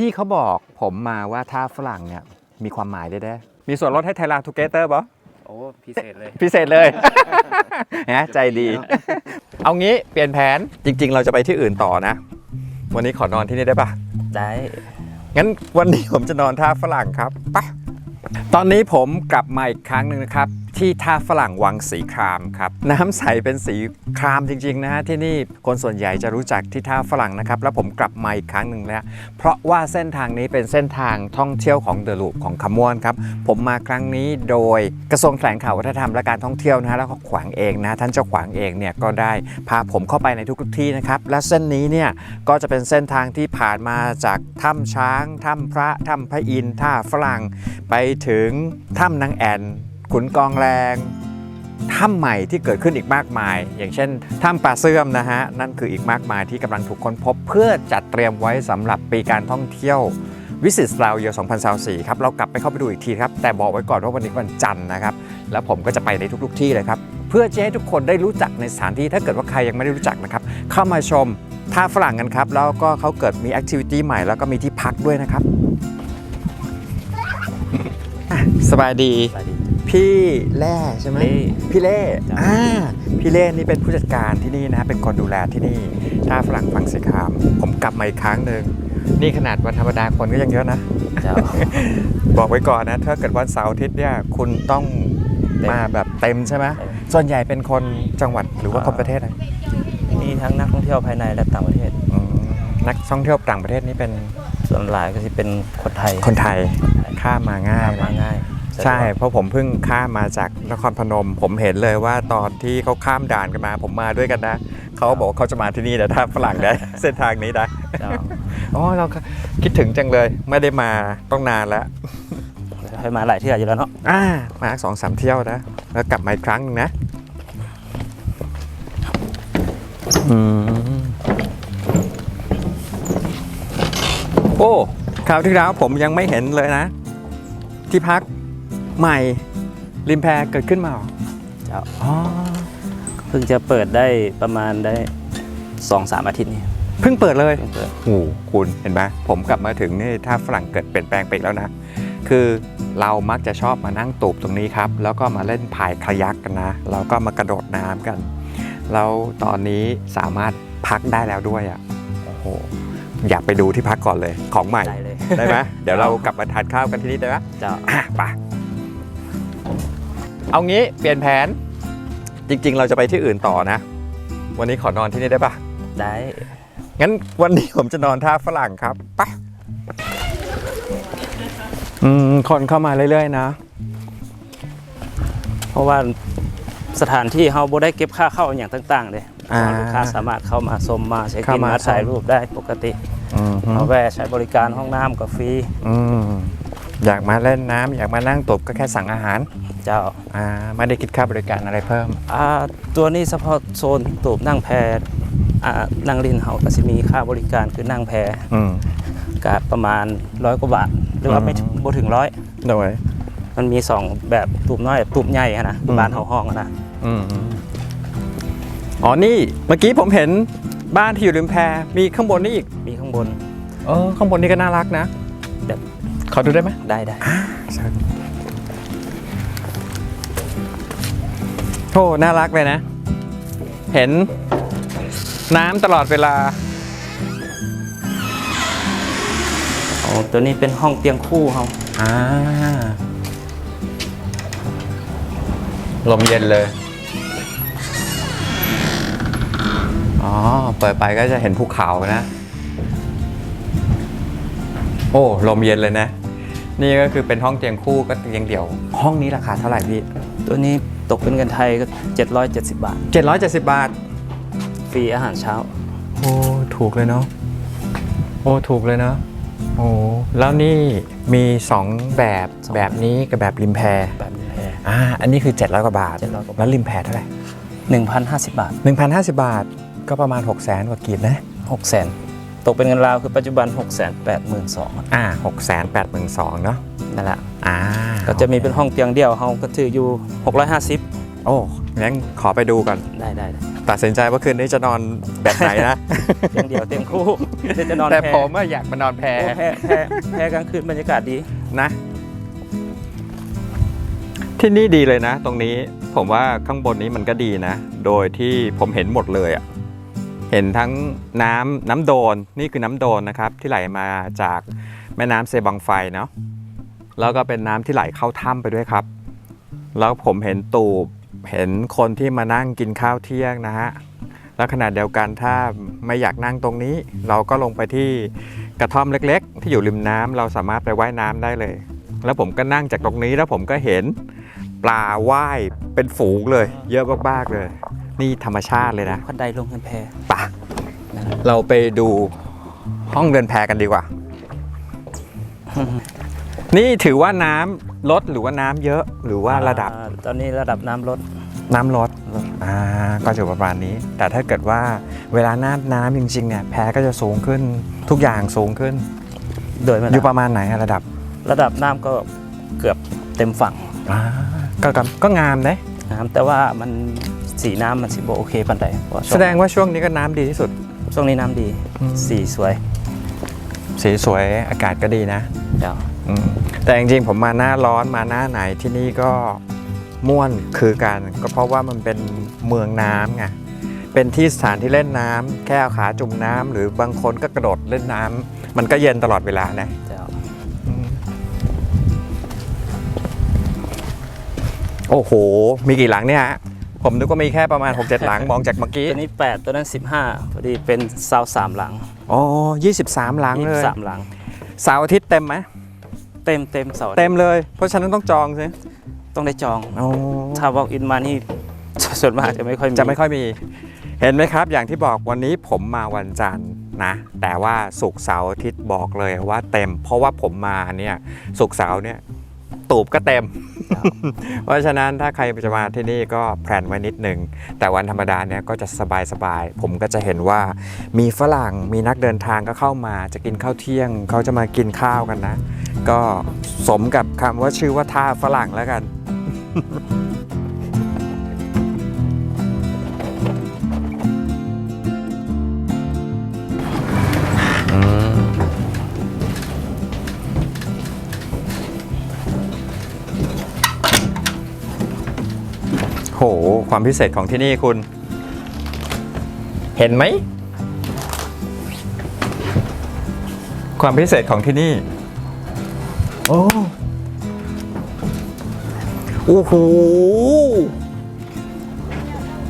พี่เขาบอกผมมาว่าถ้าฝรั่งเนี่ยมีความหมายได้ได้มีส่วนลดให้ไทยแลนด์ทูเกเตอร์ปะโอ้พิเศษเลย พิเศษเลยฮะใจดี เอางี้เปลี่ยนแผนจริง ๆ เราจะไปที่อื่นต่อนะ วันนี้ขอนอนที่นี่ได้ปะได้ งั้นวันนี้ผมจะนอนท่าฝรั่งครับไปะตอนนี้ผมกลับมาอีกครั้งหนึ่งนะครับที่ท่าฝรั่งวังสีครามครับน้ำใสเป็นสีครามจริงๆนะฮะที่นี่คนส่วนใหญ่จะรู้จักที่ท่าฝรั่งนะครับ แล้วผมกลับมาอีกครั้งหนึ่งแล้ว เพราะว่าเส้นทางนี้เป็นเส้นทางท่องเที่ยวของเดลูปของคำม่วนครับผมมาครั้งนี้โดยกระทรวงแถลงข่าววัฒนธรรมและการท่องเที่ยวนะฮะแล้วก็ขวางเองนะท่านเจ้าขวางเองเนี่ยก็ได้พาผมเข้าไปในทุกๆที่นะครับและเส้นนี้เนี่ยก็จะเป็นเส้นทางที่ผ่านมาจากถ้ำช้างถ้ำพระถ้ำพระอินทร์ท่าฝรั่งไปถึงถ้ำนางแอน ขุนกองแรงถ้ำใหม่ที่เกิดขึ้นอีกมากมาย อย่างเช่นถ้ำปลาเสื่อมนะฮะนั่นคืออีกมากมายที่กำลังถูกค้นพบ เพื่อจัดเตรียมไว้สำหรับปีการท่องเที่ยววิสิตเราเยอ2024ครับเรากลับไปเข้าไปดูอีกทีครับแต่บอกไว้ก่อนว่าวันนี้วันจันทร์นะครับ แล้วผมก็จะไปในทุก ๆ ที่เลยครับ เพื่อจะให้ทุกคนได้รู้จักในสถานที่ถ้าเกิดว่าใครยังไม่ได้รู้จักนะครับ เข้ามาชมท่าฝรั่งกันครับ แล้วก็เขาเกิดมีแอคทิวิตี้ใหม่แล้วก็มีที่พักด้วยนะครับอะสบายดีสวัสดี พี่แล่ใช่ไหมเล่พี่เล่จ้ะอ่าพี่เล่นี่เป็นผู้จัดการที่นี่นะเป็นคนดูแลที่นี่ท่าฝรั่งฟังสีคราม ผมกลับมาอีกครั้งหนึ่งนี่ขนาดวันธรรมดาคนก็ยังเยอะนะเจ้าบอกไว้ก่อนนะ ถ้าเกิดวันเสาร์อาทิตย์เนี่ยคุณต้องเต็มมาแบบเต็มใช่ไหมเต็มส่วนใหญ่เป็นคนจังหวัดหรือว่าคนประเทศอะไรมีทั้งนักท่องเที่ยวภายในและต่างประเทศอืมนักท่องเที่ยวต่างประเทศนี่เป็นส่วนหลายก็จะเป็นคนไทยคนไทยข้ามมาง่ายมานะง่าย ใช่เพราะผมเพิ่งข้ามมาจากนครพนม ผมเห็นเลยว่าตอนที่เขาข้ามด่านกันมา ผมมาด้วยกันนะเขาบอกว่าเขาจะมาที่นี่แต่ถ้าฝรั่งได้ เส้นทางนี้นะเจ้าอ๋อเราก็คิดถึงจังเลยไม่ได้มาต้องนานแล้วให้มาหลายที่อยู่แล้วเนาะอ่ามาสองสามเที่ยวนะแล้วกลับมาอีกครั้งหนึงนะอืมโอ้คราวที่แล้วผมยังไม่เห็นเลยนะ ที่พัก ใหม่ริมแพเกิดขึ้นมาเหรอเจ้าอ๋อเพิ่งจะเปิดได้ประมาณได้สองสามอาทิตย์นี่เพิ่งเปิดเลยเพิ่งเปิดโอ้โหคุณเห็นไหมผมกลับมาถึงนี่ถ้าฝรั่งเกิดเปลี่ยนแปลงไปอีกแล้วนะ คือเรามักจะชอบมานั่งตูบตรงนี้ครับ แล้วก็มาเล่นพายคายักกันนะ แล้วก็มากระโดดน้ำกัน แล้วตอนนี้สามารถพักได้แล้วด้วยอะโอ้โหอยากไปดูที่พักก่อนเลยของใหม่ ได้เลย ได้ไหมเดี๋ยวเรากลับมาทานข้าวกันที่นี่ได้ไหมเจ้า อะไป เอางี้เปลี่ยนแผน จริง ๆ เราจะไปที่อื่นต่อนะ วันนี้ขอนอนที่นี่ได้ปะได้ งั้นวันนี้ผมจะนอนท่าฝรั่งครับไปอืมคนเข้ามาเรื่อยๆนะ เพราะว่าสถานที่เขาบ่ได้เก็บค่าเข้าอย่างต่างๆเลยอ่าลูกค้าสามารถเข้ามาชมมาเช็คเข้าอินมามาถ่ายชมรูปได้ปกติอืมฮึมาแวะใช้บริการห้องน้ำก็ฟรี อืม อยากมาเล่นน้ำอยากมานั่งตบก็แค่สั่งอาหารเจ้าอ่าไม่ได้คิดค่าบริการอะไรเพิ่ม อ่าตัวนี้เฉพาะโซนตูบนั่งแพอ่านั่งรินเฮาก็จะมีค่าบริการคือนั่งแพอืม ก็ประมาณร้อยกว่าบาท หรือว่าไม่ถึงอืม บ่ถึงร้อยโดยมันมีสองแบบตูบน้อยกับตูบใหญ่อะนะอืมบ้านเฮาห้องอะนะอืมอ๋อนี่เมื่อกี้ผมเห็นบ้านที่อยู่ริมแพมีข้างบนนี่อีกมีข้างบน เออข้างบนนี่ก็น่ารักนะเดี๋ยว ขอดูได้ไหมได้ได้โอ้น่ารักเลยนะ เห็นน้ำตลอดเวลาอ๋อตัวนี้เป็นห้องเตียงคู่เฮาอ่าลมเย็นเลย อ๋อ เปิดไปก็จะเห็นภูเขานะ โอ้ ลมเย็นเลยนะ นี่ก็คือเป็นห้องเตียงคู่ก็เตียงเดี่ยว ห้องนี้ราคาเท่าไหร่พี่ ตัวนี้ตกเป็นเงินไทยก็ 770 บาท 770 บาท ฟรีอาหารเช้า โอ้ถูกเลยเนาะโอ้ถูกเลยเนาะโอ้แล้วนี่มี 2 แบบสอง แบบนี้กับแบบริมแพแบบนี้แพอ่าอันนี้คือ 700 กว่าบาท 700กว่าบาท แล้วริมแพเท่าไหร่1,050 บาท 1,050 บาท ก็ประมาณ 6 0 0 0 0 0กว่ากีบนะ 600,000ต กเป็นเงินราวคือปัจจุบัน 682,000อ่า6 8 2 0 0 0เนาะนั่นแหละอ่าก็จะมีเป็นห้องเตียงเดียวเฮาก็ถืออยู่ 650 โอ้งั้นขอไปดูก่อน ได้ได้ได้ตัดสินใจว่าคืนนี้จะนอนแบบไหนนะอย่างเดียวเต็มคู่เดี๋ยวจะนอนแต่แพผมอะอยากมานอนแพโอ้แพแพแพกลางคืนบรรยากาศดี นะ ที่นี่ดีเลยนะ ตรงนี้ผมว่าข้างบนนี้มันก็ดีนะ โดยที่ผมเห็นหมดเลยอะ เห็นทั้งน้ำน้ำโดนนี่คือน้ำโดนนะครับที่ไหลมาจากแม่น้ำเซบังไฟเนาะแล้วก็เป็นน้ำที่ไหลเข้าถ้ำไปด้วยครับ แล้วผมเห็นตูบเห็นคนที่มานั่งกินข้าวเที่ยงนะฮะแล้วขณะเดียวกันถ้าไม่อยากนั่งตรงนี้ เราก็ลงไปที่กระท่อมเล็ก ๆ ที่อยู่ริมน้ำเราสามารถไปว่ายน้ำได้เลย แล้วผมก็นั่งจากตรงนี้แล้วผมก็เห็นปลาว่ายเป็นฝูงเลย เยอะมากๆเลย นี่ธรรมชาติเลยนะพันไดลงกันแพปะเราไปดูห้องเดินแพกันดีกว่า นี่ถือว่าน้ำลดหรือว่าน้ำเยอะหรือว่าระดับอ่าตอนนี้ระดับน้ำลด น้ำลดอ่าก็จะประมาณนี้ แต่ถ้าเกิดว่าเวลาหน้าน้ำจริงๆเนี่ยแพก็จะสูงขึ้นทุกอย่างสูงขึ้น โดยมันอยู่ประมาณไหนอะระดับระดับน้ำก็เกือบเต็มฝั่งอ่าก็ก็ก็งามนะ นะครับแต่ว่ามัน สีน้ำมันสิบโอเคปันใดเพราะช่แสดงว่าช่วงนี้ก็น้ำดีที่สุด ช่วงนี้น้ำดีอืมสีสวยสีสวยอากาศก็ดีนะเดี๋ยวอืมแต่จริงๆผมมาหน้าร้อนมาหน้าไหนที่นี่ก็ม่วนคือกัน ก็เพราะว่ามันเป็นเมืองน้ำไงเป็นที่สถานที่เล่นน้ำแค่เอาขาจุ่มน้ำหรือบางคนก็กระโดดเล่นน้ำมันก็เย็นตลอดเวลานะเดี๋ยวอืมโอ้โห มีกี่หลังเนี่ยฮะ ผมนึกว่ามีแค่ประมาณ 6-7 หลัง มองจากเมื่อกี้ ตัวนี้ 8 ตัวนั้น 15พอดีเป็นเสาสามหลังอ๋อ23 หลังเลยสามหลัง เสาร์อาทิตย์เต็มไหมเต็มเต็มเสาเต็มเลย เพราะฉะนั้นต้องจองสิต้องได้จอง อ๋อถ้า walk in มานี่ส่วนมากจะไม่ค่อยมี จะไม่ค่อยมี เห็นไหมครับ อย่างที่บอกวันนี้ผมมาวันจันทร์นะ แต่ว่าศุกร์เสาร์อาทิตย์บอกเลยว่าเต็ม เพราะว่าผมมาเนี่ยศุกร์เสาร์เนี่ย ตูบก็เต็ม เพราะฉะนั้นถ้าใครจะมาที่นี่ก็แพลนไว้นิดหนึ่งแต่วันธรรมดาเนี่ยก็จะสบายๆ ผมก็จะเห็นว่ามีฝรั่งมีนักเดินทางก็เข้ามาจะกินข้าวเที่ยง เขาจะมากินข้าวกันนะ ก็สมกับคำว่าชื่อว่าท่าฝรั่งแล้วกัน โห ความพิเศษของที่นี่คุณ เห็นไหม ความพิเศษของที่นี่ โอ้โอ้โห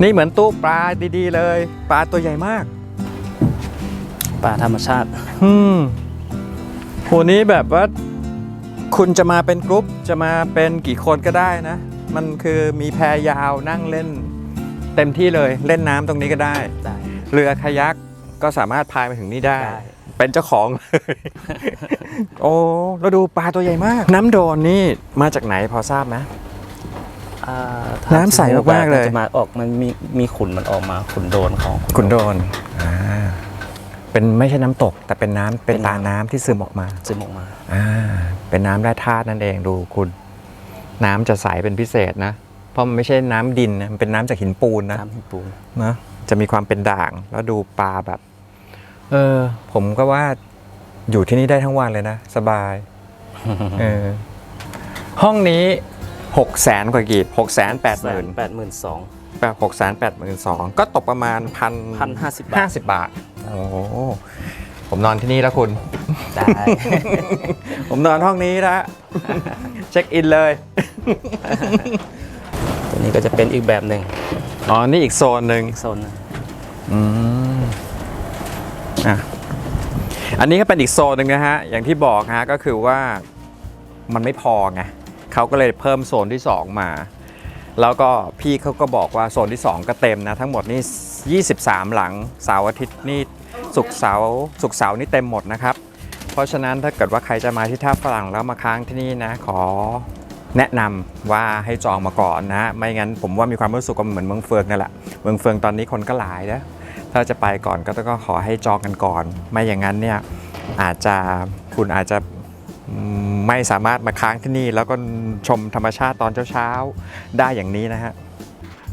นี่เหมือนตู้ปลาดีๆเลย ปลาตัวใหญ่มากป่าธรรมชาติ อืมโหนี้แบบว่า คุณจะมาเป็นกรุ๊ปจะมาเป็นกี่คนก็ได้นะ มันคือมีแพยาวนั่งเล่น เต็มที่เลยเล่นน้ำตรงนี้ก็ได้ ได้ เรือคายักก็สามารถพายมาถึงนี่ได้ ได้ เป็นเจ้าของเลยโอ้แล้วดูปลาตัวใหญ่มาก น้ำโดนนี่มาจากไหนพอทราบไหม อ่าน้ำใสมากๆเลย จะมาออกมันมีมีขุนมันออกมาขุนโดนของ ขุนโดนอ่าเป็นไม่ใช่น้ำตก แต่เป็นน้ำเป็นเป็นตาน้ำที่ซึมออกมา ซึมออกมา อ่าเป็นน้ำแร่ธาตุนั่นเองดูคุณ น้ำจะใสเป็นพิเศษนะ เพราะมันไม่ใช่น้ำดินนะมันเป็นน้ำจากหินปูนนะน้ำหินปูนนะจะมีความเป็นด่างแล้วดูปลาแบบ เออ ผมก็ว่าอยู่ที่นี่ได้ทั้งวันเลยนะ สบายเออห้องนี้หกแสนกว่ากีบหกแสนแปดหมื่นแปดหมื่นสองแปดหกแสนแปดหมื่นสองก็ตกประมาณพันพันห้าสิบบาห้าทสิบบาท โอ้โหผมนอนที่นี่แล้วคุณ ได้ ผมนอนห้องนี้แล้วเช็คอินเลย ตัวนี้ก็จะเป็นอีกแบบหนึ่งอ๋อ นี่อีกโซนหนึ่งอีกโซนหนึ่งอืมอะอันนี้ก็เป็นอีกโซนหนึ่งนะฮะ อย่างที่บอกฮะก็คือว่ามันไม่พอไงเขาก็เลยเพิ่มโซนที่ 2 มา แล้วก็พี่เขาก็บอกว่าโซนที่ 2 ก็เต็มนะ ทั้งหมดนี่ 23 หลังเสาร์อาทิตย์นี่ศุกร์เสาร์ศุกร์เสาร์นี่เต็มหมดนะครับ เพราะฉะนั้นถ้าเกิดว่าใครจะมาที่ท่าฝรั่งแล้วมาค้างที่นี่นะ ขอ แนะนำว่าให้จองมาก่อนนะ ไม่งั้นผมว่ามีความรู้สึกว่าเหมือนเมืองเฟืองนั่นแหละ เมืองเฟืองตอนนี้คนก็หลายนะ ถ้าจะไปก่อนก็ต้องขอให้จองกันก่อน ไม่อย่างนั้นเนี่ยอาจจะคุณอาจจะไม่สามารถมาค้างที่นี่ แล้วก็ชมธรรมชาติตอนเช้าๆได้อย่างนี้นะฮะ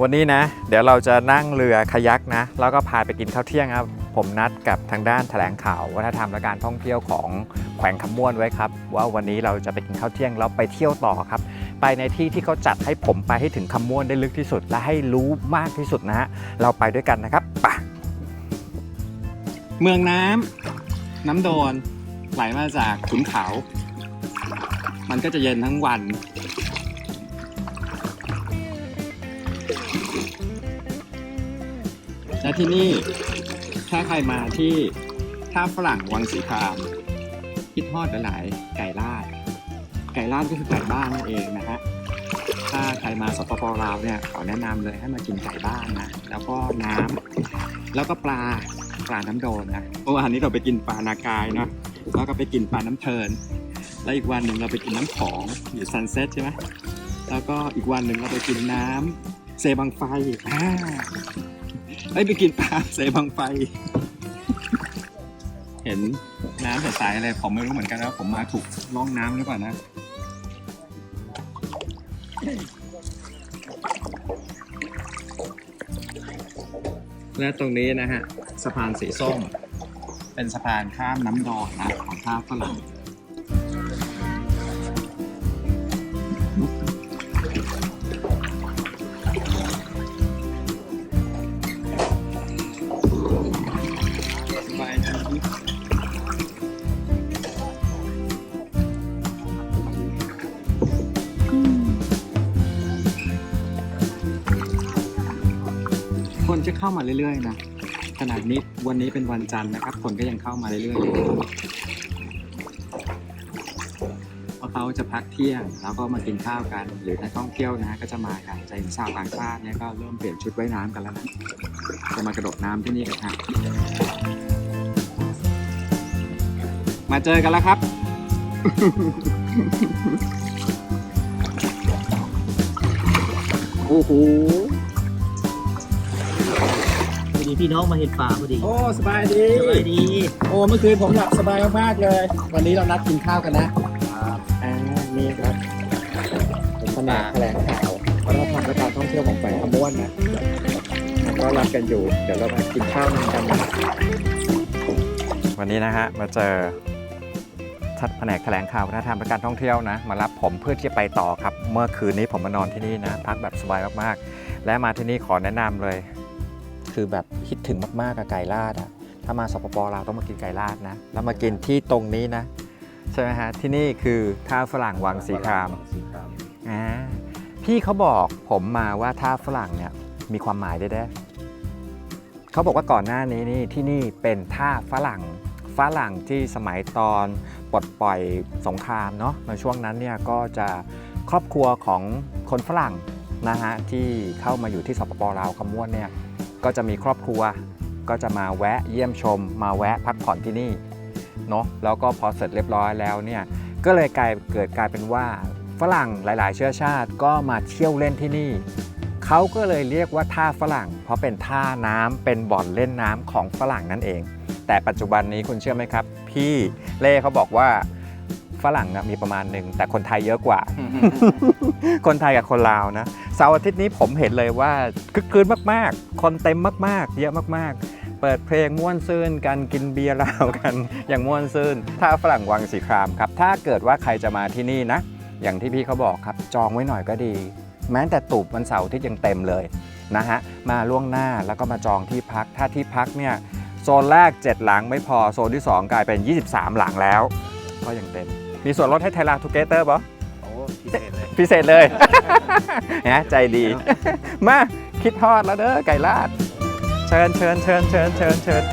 วันนี้นะ เดี๋ยวเราจะนั่งเรือคายักนะ แล้วก็พาไปกินข้าวเที่ยงครับ ผมนัดกับทางด้านแถลงข่าววัฒนธรรมและการท่องเที่ยวของแขวงคำม่วนไว้ครับ ว่าวันนี้เราจะไปกินข้าวเที่ยงแล้วไปเที่ยวต่อครับ ไปในที่ที่เขาจัดให้ผมไปให้ถึงคำม่วนได้ลึกที่สุด และให้รู้มากที่สุดนะฮะเราไปด้วยกันนะครับไปเมืองน้ำน้ำโดนไหลมาจากขุนเขา มันก็จะเย็นทั้งวันและที่นี่ ถ้าใครมาที่ท่าฝรั่งวังสีคามคิดฮอดหลายๆไก่ลาด ไก่ลาดก็คือไก่บ้านนั่นเองนะฮะถ้าใครมาสปปลาวเนี่ยขอแนะนำเลยให้มากินไก่บ้านนะแล้วก็น้ำแล้วก็ปลาปลาน้ำโดนนะเมื่อวานนี้เราไปกินปลานากายเนาะแล้วก็ไปกินปลาน้ำเทินแล้วอีกวันหนึ่งเราไปกินน้ำของอยู่ซันเซ็ตใช่ไหมแล้วก็อีกวันหนึ่งเราไปกินน้ำ เซบังไฟอ่าเอ้ยไปกินปลาเซบังไฟ เห็นน้ำใสๆอะไรผมไม่รู้เหมือนกันนะผมมาถูกร่องน้ำหรือเปล่านะ และตรงนี้นะฮะ สะพานสีส้ม เป็นสะพานข้ามน้ำดอนนะของท่าฝรั่ง คนจะเข้ามาเรื่อยๆนะขนาดนี้วันนี้เป็นวันจันทร์นะครับ คนก็ยังเข้ามาเรื่อยๆเลยเพราะเขาจะพักเที่ยงแล้วก็มากินข้าวกัน หรือนักท่องเที่ยวนะก็จะมากันจะเห็นชาวต่างชาติเนี่ยก็เริ่มเปลี่ยนชุดว่ายน้ำกันแล้วนะจะมากระโดดน้ำที่นี่กันฮะมาเจอกันแล้วครับโอ้โห ดีพี่น้องมาเห็นป่าพอดีโอ้สบายดี สบายดี โอ้เมื่อคืนผมหลับสบายมากๆเลย วันนี้เรานัดกินข้าวกันนะอ่านี่ครับผมขนาดแถลงข่าววัฒนธรรมและการท่องเที่ยวของแฝงขม้วนนะมันก็รับกันอยู่ เดี๋ยวเรามากินข้าวกันนะวันนี้นะฮะมาเจอทัดแผนกแถลงข่าววัฒนธรรมและการท่องเที่ยวนะ มารับผมเพื่อที่จะไปต่อครับ เมื่อคืนนี้ผมมานอนที่นี่นะ พักแบบสบายมากๆ และมาที่นี่ขอแนะนำเลย คือแบบคิดถึงมากๆกับไก่ลาดอะถ้ามาสปปลาวต้องมากินไก่ลาดนะ แล้วมากินที่ตรงนี้นะ ใช่ไหมฮะ ที่นี่คือท่าฝรั่งวังสีครามอ่าพี่เขาบอกผมมาว่าท่าฝรั่งเนี่ยมีความหมายได้ด้เขาบอกว่าก่อนหน้านี้นี่ที่นี่เป็นท่าฝรั่งฝรั่งที่สมัยตอนปลดปล่อยสงครามเนาะในช่วงนั้นเนี่ยก็จะครอบครัวของคนฝรั่งนะฮะที่เข้ามาอยู่ที่สปปลาวคำม้วนเนี่ย ก็จะมีครอบครัว ก็จะมาแวะเยี่ยมชม มาแวะพักผ่อนที่นี่เนาะแล้วก็พอเสร็จเรียบร้อยแล้วเนี่ยก็เลยกลายเกิดกลายเป็นว่าฝรั่งหลาย ๆ เชื้อชาติก็มาเที่ยวเล่นที่นี่ เขาก็เลยเรียกว่าท่าฝรั่ง เพราะเป็นท่าน้ำเป็นบ่อนเล่นน้ำของฝรั่งนั่นเอง แต่ปัจจุบันนี้คุณเชื่อไหมครับ พี่เล่เขาบอกว่า ฝรั่งอะมีประมาณหนึ่งแต่คนไทยเยอะกว่า คนไทยกับคนลาวนะเสาร์อาทิตย์นี้ผมเห็นเลยว่าคึกคืนมากๆ คนเต็มมากๆ เยอะมากๆ เปิดเพลงม่วนซื่นกันกินเบียร์เหล้ากันอย่างม่วนซื่นถ้าฝรั่งวังสีครามครับ ถ้าเกิดว่าใครจะมาที่นี่นะ อย่างที่พี่เขาบอกครับจองไว้หน่อยก็ดี แม้แต่ตูบวันเสาร์อาที่ยังเต็มเลยนะฮะมาล่วงหน้าแล้วก็มาจองที่พักถ้าที่พักเนี่ยโซนแรก 7 หลังไม่พอโซนที่ 2 กลายเป็น 23 หลังแล้ว ก็ยังเต็ม มีส่วนลดให้ไทยลาทูเกเตอร์ปะโอ้พิเศษเลยพิเศษเลยฮะใจดี มาคิดทอดแล้วเด้อไก่ลาด เชิญเชิญเชิญเชิญเชิญเชิญ